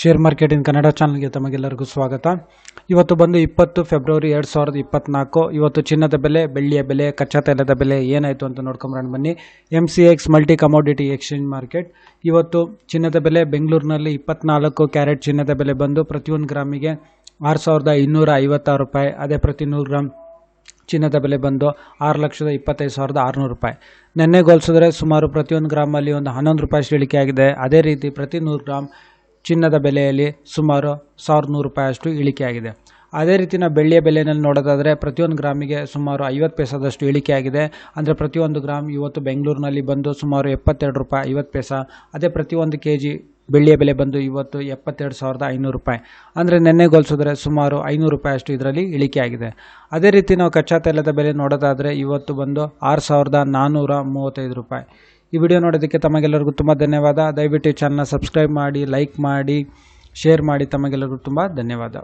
Share ಮಾರ್ಕೆಟಿನ Kannada ಚಾನಲ್ಗೆ ತಮಗೆಲ್ಲರಿಗೂ ಸ್ವಾಗತ. ಇವತ್ತು ಬಂದು ಇಪ್ಪತ್ತು ಫೆಬ್ರವರಿ ಎರಡು ಸಾವಿರದ ಇಪ್ಪತ್ನಾಲ್ಕು. ಇವತ್ತು ಚಿನ್ನದ ಬೆಲೆ, ಬೆಳ್ಳಿಯ ಬೆಲೆ, ಕಚ್ಚಾ ತೈಲದ ಬೆಲೆ ಏನಾಯಿತು ಅಂತ ನೋಡ್ಕೊಂಬರೋಣ ಬನ್ನಿ. M C X multi commodity exchange market ಇವತ್ತು ಚಿನ್ನದ ಬೆಲೆ ಬೆಂಗಳೂರಿನಲ್ಲಿ ಇಪ್ಪತ್ನಾಲ್ಕು, ಕ್ಯಾರೆಟ್ ಚಿನ್ನದ ಬೆಲೆ ಬಂದು ಪ್ರತಿಯೊಂದು ಗ್ರಾಮಿಗೆ ಆರು ಸಾವಿರದ ಇನ್ನೂರ ಐವತ್ತಾರು ರೂಪಾಯಿ. ಅದೇ ಪ್ರತಿ ನೂರು ಗ್ರಾಮ್ ಚಿನ್ನದ ಬೆಲೆ ಬಂದು ಆರು ಲಕ್ಷದ ಇಪ್ಪತ್ತೈದು ಸಾವಿರದ ಆರುನೂರು ರೂಪಾಯಿ. ನೆನ್ನೆ ಹೋಲಿಸಿದ್ರೆ ಸುಮಾರು ಪ್ರತಿಯೊಂದು ಗ್ರಾಮಲ್ಲಿ ಒಂದು ಹನ್ನೊಂದು ರೂಪಾಯಿ ಇಳಿಕೆ ಆಗಿದೆ. ಅದೇ ರೀತಿ ಪ್ರತಿ ನೂರು ಗ್ರಾಮ್ ಚಿನ್ನದ ಬೆಲೆಯಲ್ಲಿ ಸುಮಾರು ಸಾವಿರದ ನೂರು ರೂಪಾಯಿಯಷ್ಟು ಇಳಿಕೆಯಾಗಿದೆ. ಅದೇ ರೀತಿ ಬೆಳ್ಳಿಯ ಬೆಲೆಯಲ್ಲಿ ನೋಡೋದಾದರೆ ಪ್ರತಿಯೊಂದು ಗ್ರಾಮಿಗೆ ಸುಮಾರು ಐವತ್ತು ಪೈಸಾದಷ್ಟು ಇಳಿಕೆಯಾಗಿದೆ. ಅಂದರೆ ಪ್ರತಿಯೊಂದು ಗ್ರಾಮ್ ಇವತ್ತು ಬೆಂಗಳೂರಿನಲ್ಲಿ ಬಂದು ಸುಮಾರು ಎಪ್ಪತ್ತೆರಡು ರೂಪಾಯಿ ಐವತ್ತು ಪೈಸಾ, ಅದೇ ಪ್ರತಿಯೊಂದು ಕೆ ಜಿ ಬೆಳ್ಳಿಯ ಬೆಲೆ ಬಂದು ಇವತ್ತು ಎಪ್ಪತ್ತೆರಡು ಸಾವಿರದ ಐನೂರು ರೂಪಾಯಿ. ಅಂದರೆ ನೆನ್ನೆ ಹೋಲಿಸಿದ್ರೆ ಸುಮಾರು ಐನೂರು ರೂಪಾಯಿ ಅಷ್ಟು ಇದರಲ್ಲಿ ಇಳಿಕೆಯಾಗಿದೆ. ಅದೇ ರೀತಿ ನಾವು ಕಚ್ಚಾ ತೈಲದ ಬೆಲೆ ನೋಡೋದಾದರೆ ಇವತ್ತು ಬಂದು ಆರು ಸಾವಿರದ ನಾನ್ನೂರ ಮೂವತ್ತೈದು ರೂಪಾಯಿ. ಈ ವಿಡಿಯೋ ನೋಡೋದಕ್ಕೆ ತಮಗೆಲ್ಲರಿಗೂ ತುಂಬ ಧನ್ಯವಾದ. ದಯವಿಟ್ಟು ಚಾನಲ್ನ ಸಬ್ಸ್ಕ್ರೈಬ್ ಮಾಡಿ ಲೈಕ್ ಮಾಡಿ ಶೇರ್ ಮಾಡಿ ತಮಗೆಲ್ಲರಿಗೂ ತುಂಬ ಧನ್ಯವಾದ.